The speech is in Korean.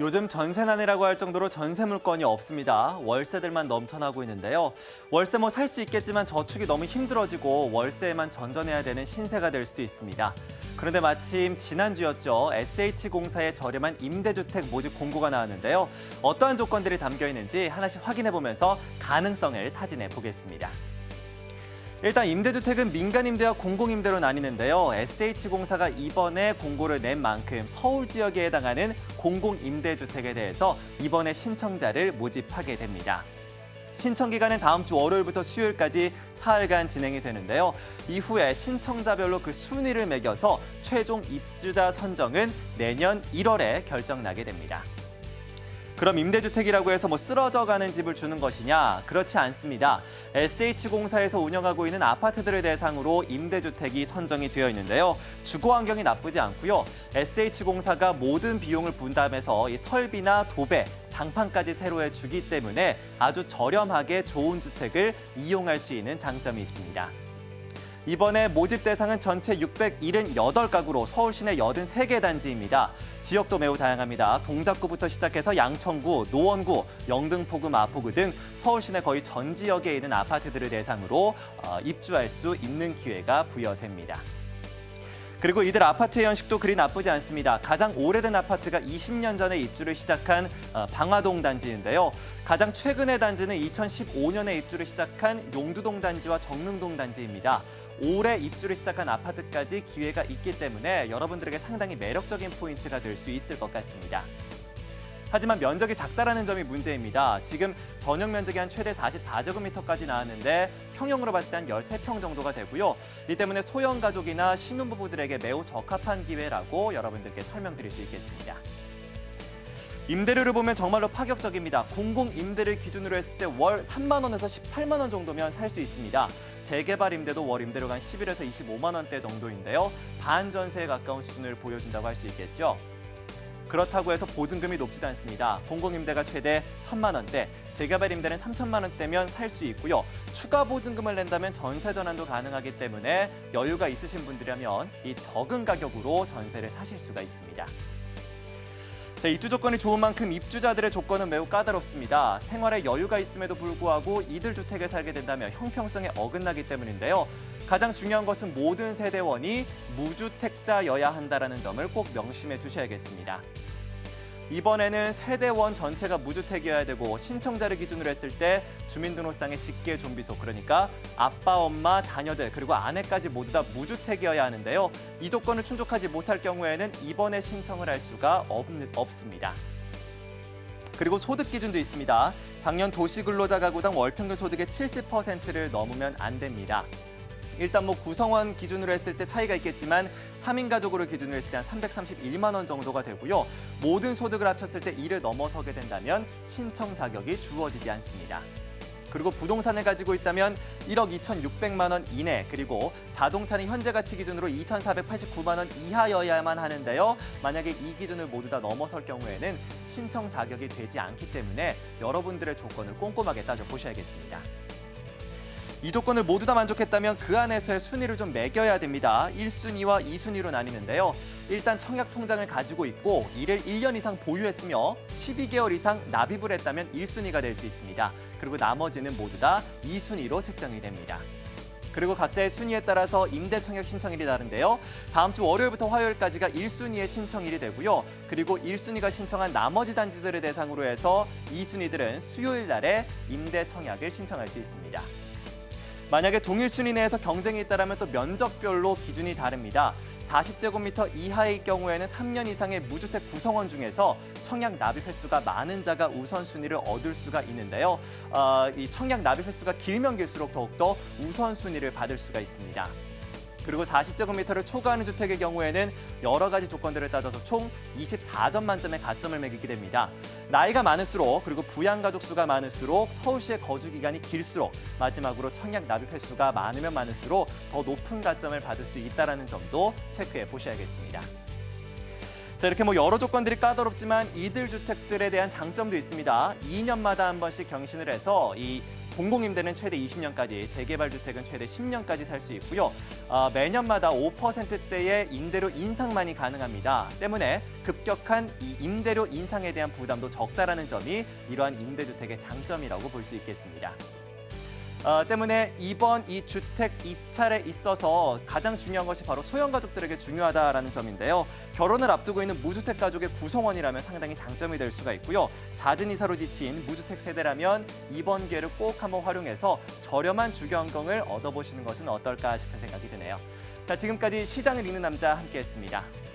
요즘 전세난이라고 할 정도로 전세 물건이 없습니다. 월세들만 넘쳐나고 있는데요. 월세 뭐 살 수 있겠지만 저축이 너무 힘들어지고 월세에만 전전해야 되는 신세가 될 수도 있습니다. 그런데 마침 지난주였죠. SH공사의 저렴한 임대주택 모집 공고가 나왔는데요. 어떠한 조건들이 담겨 있는지 하나씩 확인해 보면서 가능성을 타진해 보겠습니다. 일단 임대주택은 민간임대와 공공임대로 나뉘는데요. SH공사가 이번에 공고를 낸 만큼 서울 지역에 해당하는 공공임대주택에 대해서 이번에 신청자를 모집하게 됩니다. 신청 기간은 다음 주 월요일부터 수요일까지 사흘간 진행이 되는데요. 이후에 신청자별로 그 순위를 매겨서 최종 입주자 선정은 내년 1월에 결정나게 됩니다. 그럼 임대주택이라고 해서 뭐 쓰러져 가는 집을 주는 것이냐? 그렇지 않습니다. SH공사에서 운영하고 있는 아파트들을 대상으로 임대주택이 선정이 되어 있는데요. 주거 환경이 나쁘지 않고요. SH공사가 모든 비용을 분담해서 이 설비나 도배, 장판까지 새로 해주기 때문에 아주 저렴하게 좋은 주택을 이용할 수 있는 장점이 있습니다. 이번에 모집 대상은 전체 678가구로 서울 시내 83개 단지입니다. 지역도 매우 다양합니다. 동작구부터 시작해서 양천구, 노원구, 영등포구, 마포구 등 서울 시내 거의 전 지역에 있는 아파트들을 대상으로 어, 입주할 수 있는 기회가 부여됩니다. 그리고 이들 아파트의 연식도 그리 나쁘지 않습니다. 가장 오래된 아파트가 20년 전에 입주를 시작한 어, 방화동 단지인데요. 가장 최근의 단지는 2015년에 입주를 시작한 용두동 단지와 정릉동 단지입니다. 올해 입주를 시작한 아파트까지 기회가 있기 때문에 여러분들에게 상당히 매력적인 포인트가 될 수 있을 것 같습니다. 하지만 면적이 작다라는 점이 문제입니다. 지금 전용 면적이 한 최대 44제곱미터까지 나왔는데 평형으로 봤을 때 한 13평 정도가 되고요. 이 때문에 소형 가족이나 신혼부부들에게 매우 적합한 기회라고 여러분들께 설명드릴 수 있겠습니다. 임대료를 보면 정말로 파격적입니다. 공공 임대를 기준으로 했을 때 월 3만 원에서 18만 원 정도면 살 수 있습니다. 재개발 임대도 월 임대료가 한 11에서 25만 원대 정도인데요. 반전세에 가까운 수준을 보여준다고 할 수 있겠죠. 그렇다고 해서 보증금이 높지도 않습니다. 공공임대가 최대 1천만 원대, 재개발 임대는 3천만 원대면 살 수 있고요. 추가 보증금을 낸다면 전세 전환도 가능하기 때문에 여유가 있으신 분들이라면 이 적은 가격으로 전세를 사실 수가 있습니다. 자, 입주 조건이 좋은 만큼 입주자들의 조건은 매우 까다롭습니다. 생활에 여유가 있음에도 불구하고 이들 주택에 살게 된다면 형평성에 어긋나기 때문인데요. 가장 중요한 것은 모든 세대원이 무주택자여야 한다는 점을 꼭 명심해 주셔야겠습니다. 이번에는 세대원 전체가 무주택이어야 되고 신청자를 기준으로 했을 때 주민등록상의 직계 좀비소 그러니까 아빠, 엄마, 자녀들 그리고 아내까지 모두 다 무주택이어야 하는데요. 이 조건을 충족하지 못할 경우에는 이번에 신청을 할 수가 없, 없습니다. 그리고 소득 기준도 있습니다. 작년 도시근로자 가구당 월평균 소득의 70%를 넘으면 안 됩니다. 일단 뭐 구성원 기준으로 했을 때 차이가 있겠지만 3인 가족으로 기준으로 했을 때 한 331만 원 정도가 되고요. 모든 소득을 합쳤을 때 이를 넘어서게 된다면 신청 자격이 주어지지 않습니다. 그리고 부동산을 가지고 있다면 1억 2,600만 원 이내 그리고 자동차는 현재 가치 기준으로 2,489만 원 이하여야만 하는데요. 만약에 이 기준을 모두 다 넘어설 경우에는 신청 자격이 되지 않기 때문에 여러분들의 조건을 꼼꼼하게 따져 보셔야겠습니다. 이 조건을 모두 다 만족했다면 그 안에서의 순위를 좀 매겨야 됩니다. 1순위와 2순위로 나뉘는데요. 일단 청약 통장을 가지고 있고 이를 1년 이상 보유했으며 12개월 이상 납입을 했다면 1순위가 될 수 있습니다. 그리고 나머지는 모두 다 2순위로 책정이 됩니다. 그리고 각자의 순위에 따라서 임대 청약 신청일이 다른데요. 다음 주 월요일부터 화요일까지가 1순위의 신청일이 되고요. 그리고 1순위가 신청한 나머지 단지들을 대상으로 해서 2순위들은 수요일 날에 임대 청약을 신청할 수 있습니다. 만약에 동일 순위 내에서 경쟁이 있다면 또 면적별로 기준이 다릅니다. 40제곱미터 이하의 경우에는 3년 이상의 무주택 구성원 중에서 청약 납입 횟수가 많은 자가 우선순위를 얻을 수가 있는데요. 어, 이 청약 납입 횟수가 길면 길수록 더욱더 우선순위를 받을 수가 있습니다. 그리고 40제곱미터를 초과하는 주택의 경우에는 여러 가지 조건들을 따져서 총 24점 만점의 가점을 매기게 됩니다. 나이가 많을수록 그리고 부양가족 수가 많을수록 서울시의 거주 기간이 길수록 마지막으로 청약 납입 횟수가 많으면 많을수록 더 높은 가점을 받을 수 있다는 점도 체크해 보셔야겠습니다. 자, 이렇게 뭐 여러 조건들이 까다롭지만 이들 주택들에 대한 장점도 있습니다. 2년마다 한 번씩 경신을 해서 이 공공임대는 최대 20년까지, 재개발 주택은 최대 10년까지 살 수 있고요. 아, 매년마다 5%대의 임대료 인상만이 가능합니다. 때문에 급격한 이 임대료 인상에 대한 부담도 적다라는 점이 이러한 임대주택의 장점이라고 볼 수 있겠습니다. 어, 때문에 이번 이 주택 입찰에 있어서 가장 중요한 것이 바로 소형 가족들에게 중요하다라는 점인데요. 결혼을 앞두고 있는 무주택 가족의 구성원이라면 상당히 장점이 될 수가 있고요. 잦은 이사로 지친 무주택 세대라면 이번 기회를 꼭 한번 활용해서 저렴한 주거환경을 얻어보시는 것은 어떨까 싶은 생각이 드네요. 자, 지금까지 시장을 읽는 남자 함께했습니다.